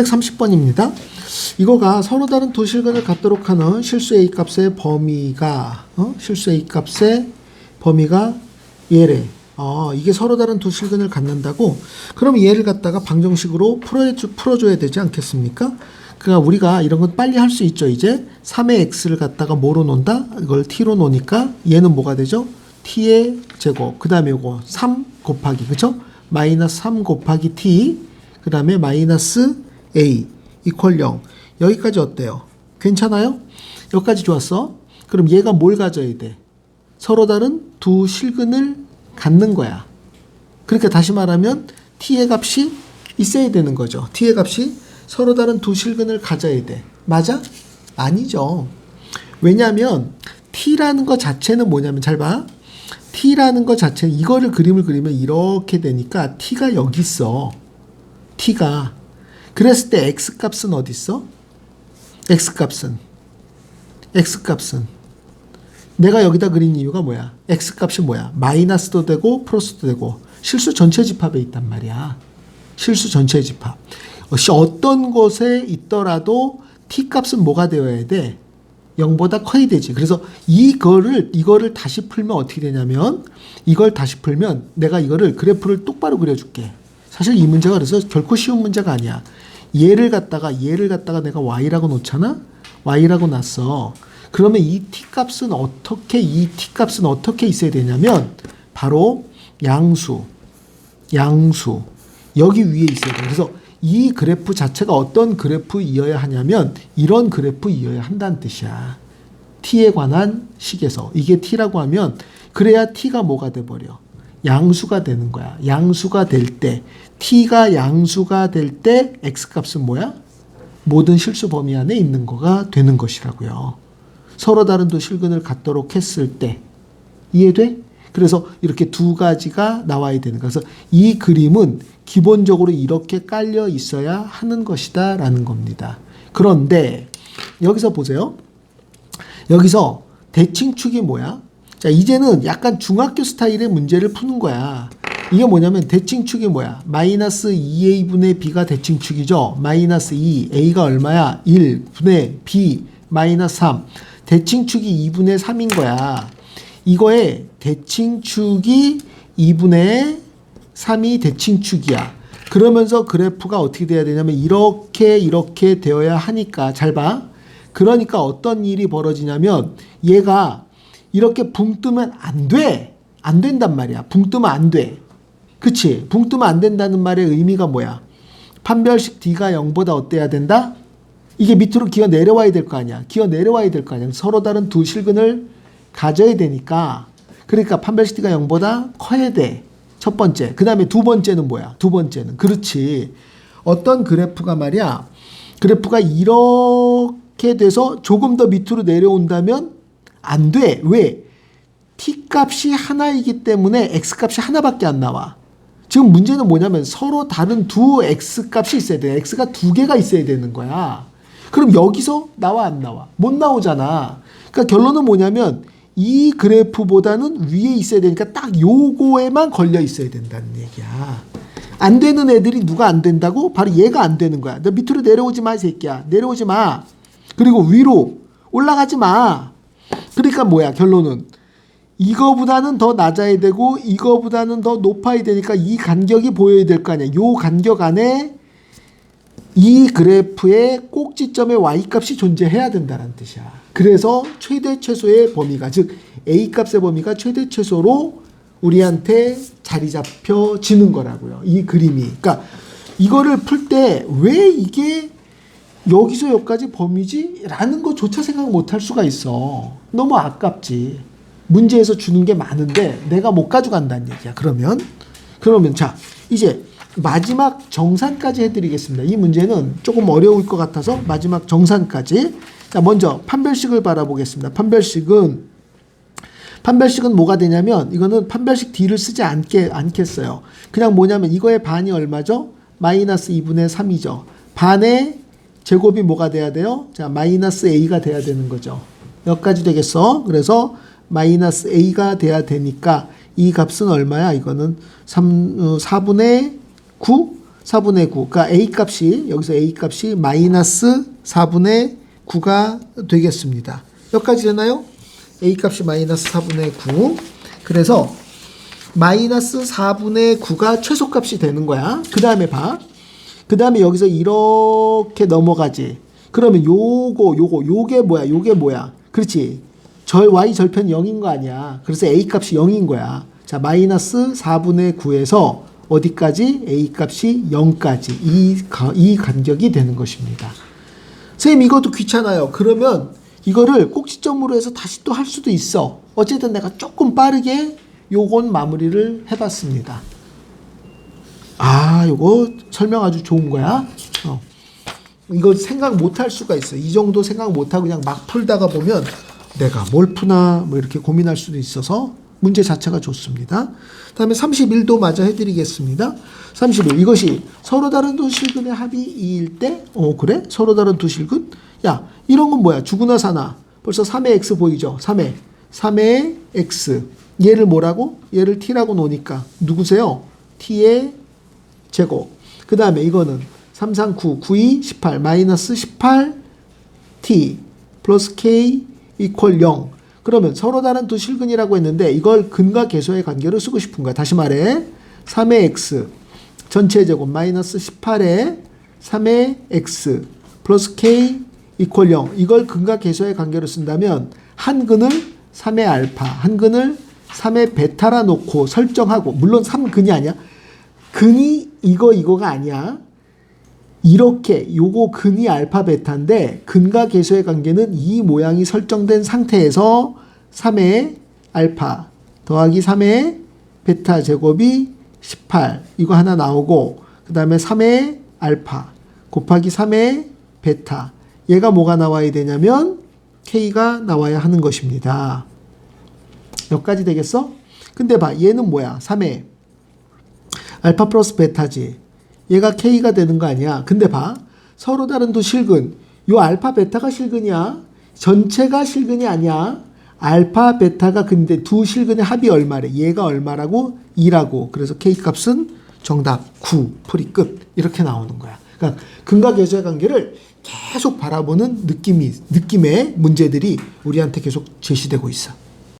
330번입니다. 이거가 서로 다른 두 실근을 갖도록 하는 실수 A 값의 범위가 어? 실수 A 값의 범위가 얘래. 어, 이게 서로 다른 두 실근을 갖는다고? 그럼 얘를 갖다가 방정식으로 풀어 풀어줘야 되지 않겠습니까? 그러니까 우리가 이런 건 빨리 할 수 있죠. 이제 3의 x를 갖다가 뭐로 놓는다? 이걸 t로 놓으니까 얘는 뭐가 되죠? t의 제곱. 그 다음에 요거 3 곱하기 그쵸? 마이너스 3 곱하기 t 그 다음에 마이너스 a 이퀄 0 여기까지 어때요? 괜찮아요? 여기까지 좋았어? 그럼 얘가 뭘 가져야 돼? 서로 다른 두 실근을 갖는 거야. 그러니까 다시 말하면 t의 값이 있어야 되는 거죠. t의 값이 서로 다른 두 실근을 가져야 돼. 맞아? 아니죠. 왜냐하면 t라는 것 자체는 뭐냐면 잘 봐. t라는 것 자체 이거를 그림을 그리면 이렇게 되니까 t가 여기 있어. t가 그랬을 때 x 값은 어디 있어? x 값은 x 값은 내가 여기다 그린 이유가 뭐야? x 값이 뭐야? 마이너스도 되고 플러스도 되고 실수 전체 집합에 있단 말이야. 실수 전체 집합. 어, 어떤 곳에 있더라도 t 값은 뭐가 되어야 돼? 0보다 커야 되지. 그래서 이거를 이거를 다시 풀면 어떻게 되냐면 이걸 다시 풀면 내가 이거를 그래프를 똑바로 그려줄게. 사실 이 문제가 그래서 결코 쉬운 문제가 아니야. 얘를 갖다가 얘를 갖다가 내가 y라고 놓잖아. y라고 놨어. 그러면 이 t 값은 어떻게 이 t 값은 어떻게 있어야 되냐면 바로 양수 양수 여기 위에 있어야 돼. 그래서 이 그래프 자체가 어떤 그래프이어야 하냐면 이런 그래프이어야 한다는 뜻이야. t에 관한 식에서 이게 t라고 하면 그래야 t가 뭐가 돼 버려. 양수가 되는 거야. 양수가 될 때 t가 양수가 될 때 x 값은 뭐야? 모든 실수 범위 안에 있는 거가 되는 것이라고요. 서로 다른 두 실근을 갖도록 했을 때 이해돼? 그래서 이렇게 두 가지가 나와야 되는 거야. 그래서 이 그림은 기본적으로 이렇게 깔려 있어야 하는 것이다 라는 겁니다. 그런데 여기서 보세요. 여기서 대칭축이 뭐야? 자, 이제는 약간 중학교 스타일의 문제를 푸는 거야. 이게 뭐냐면 대칭축이 뭐야? 마이너스 2a분의 b가 대칭축이죠. 마이너스 2, a가 얼마야? 1분의 b 마이너스 3. 대칭축이 2분의 3인 거야. 이거에 대칭축이 2분의 3이 대칭축이야. 그러면서 그래프가 어떻게 돼야 되냐면 이렇게 이렇게 되어야 하니까 잘 봐. 그러니까 어떤 일이 벌어지냐면 얘가 이렇게 붕 뜨면 안 돼. 안 된단 말이야. 붕 뜨면 안 돼. 그치? 붕 뜨면 안 된다는 말의 의미가 뭐야? 판별식 D가 0보다 어때야 된다? 이게 밑으로 기어 내려와야 될 거 아니야. 기어 내려와야 될 거 아니야. 서로 다른 두 실근을 가져야 되니까. 그러니까 판별식 D가 0보다 커야 돼. 첫 번째. 그 다음에 두 번째는 뭐야? 두 번째는. 그렇지. 어떤 그래프가 말이야. 그래프가 이렇게 돼서 조금 더 밑으로 내려온다면 안 돼. 왜? t 값이 하나이기 때문에 x 값이 하나밖에 안 나와. 지금 문제는 뭐냐면 서로 다른 두 x 값이 있어야 돼. x가 두 개가 있어야 되는 거야. 그럼 여기서 나와 안 나와? 못 나오잖아. 그러니까 결론은 뭐냐면 이 그래프보다는 위에 있어야 되니까 딱 요거에만 걸려 있어야 된다는 얘기야. 안 되는 애들이 누가 안 된다고? 바로 얘가 안 되는 거야. 너 밑으로 내려오지 마, 이 새끼야. 내려오지 마. 그리고 위로 올라가지 마. 그러니까 뭐야, 결론은. 이거보다는 더 낮아야 되고, 이거보다는 더 높아야 되니까 이 간격이 보여야 될 거 아니야. 요 간격 안에 이 그래프의 꼭지점의 y 값이 존재해야 된다는 뜻이야. 그래서 최대 최소의 범위가 즉 a 값의 범위가 최대 최소로 우리한테 자리 잡혀지는 거라고요. 이 그림이. 그러니까 이거를 풀 때 왜 이게 여기서 여기까지 범위지? 라는 것조차 생각 못 할 수가 있어. 너무 아깝지. 문제에서 주는 게 많은데 내가 못 가져간다는 얘기야. 그러면 그러면 자 이제 마지막 정산까지 해드리겠습니다. 이 문제는 조금 어려울 것 같아서 마지막 정산까지. 자, 먼저 판별식을 바라보겠습니다. 판별식은 판별식은 뭐가 되냐면 이거는 판별식 D를 쓰지 않게 않겠어요. 그냥 뭐냐면 이거의 반이 얼마죠? 마이너스 2분의 3이죠. 반의 제곱이 뭐가 돼야 돼요? 자, 마이너스 A가 돼야 되는 거죠. 여기까지 되겠어. 그래서 마이너스 A가 돼야 되니까 이 값은 얼마야? 이거는 3, 어, 4분의 9? 4분의 9. 그러니까 A 값이 여기서 A 값이 마이너스 4분의 9가 되겠습니다. 여기까지 되나요? A 값이 마이너스 4분의 9. 그래서 마이너스 4분의 9가 최소값이 되는 거야. 그 다음에 봐. 그 다음에 여기서 이렇게 넘어가지. 그러면 요거, 요거, 요게 뭐야? 요게 뭐야? 그렇지. 절, y 절편 0인 거 아니야. 그래서 a 값이 0인 거야. 자, 마이너스 4분의 9에서 어디까지? a 값이 0까지. 이, 가- 이 간격이 되는 것입니다. 선생님, 이것도 귀찮아요. 그러면 이거를 꼭지점으로 해서 다시 또 할 수도 있어. 어쨌든 내가 조금 빠르게 요건 마무리를 해봤습니다. 아, 요거 설명 아주 좋은 거야. 어. 이거 생각 못 할 수가 있어. 이 정도 생각 못 하고 그냥 막 풀다가 보면 내가 뭘 푸나 뭐 이렇게 고민할 수도 있어서 문제 자체가 좋습니다. 다음에 31도 마저 해드리겠습니다. 31 이것이 서로 다른 두 실근의 합이 2일 때, 어 그래? 서로 다른 두 실근? 야 이런 건 뭐야? 주구나 사나. 벌써 3의 x 보이죠? 3의 3의 x 얘를 뭐라고? 얘를 t라고 놓으니까 누구세요? t의 제곱. 그 다음에 이거는 3, 3, 9, 9, 2, 18, 마이너스 18, t, 플러스 k, 이퀄 0. 그러면 서로 다른 두 실근이라고 했는데 이걸 근과 계수의 관계로 쓰고 싶은 거야. 다시 말해. 3의 x, 전체 제곱, 마이너스 18의 3의 x, 플러스 k, 이퀄 0. 이걸 근과 계수의 관계로 쓴다면 한 근을 3의 알파, 한 근을 3의 베타라 놓고 설정하고, 물론 3근이 아니야. 근이 이거 이거가 아니야. 이렇게 요거 근이 알파 베타인데 근과 계수의 관계는 이 모양이 설정된 상태에서 3의 알파 더하기 3의 베타 제곱이 18 이거 하나 나오고 그 다음에 3의 알파 곱하기 3의 베타 얘가 뭐가 나와야 되냐면 k가 나와야 하는 것입니다. 여기까지 되겠어? 근데 봐 얘는 뭐야 3의 알파 플러스 베타지. 얘가 K가 되는 거 아니야. 근데 봐. 서로 다른 두 실근. 요 알파 베타가 실근이야. 전체가 실근이 아니야. 알파 베타가 근데 두 실근의 합이 얼마래? 얘가 얼마라고? 2라고. 그래서 K 값은 정답 9. 풀이 끝. 이렇게 나오는 거야. 그러니까 근과 계수의 관계를 계속 바라보는 느낌이 느낌의 문제들이 우리한테 계속 제시되고 있어.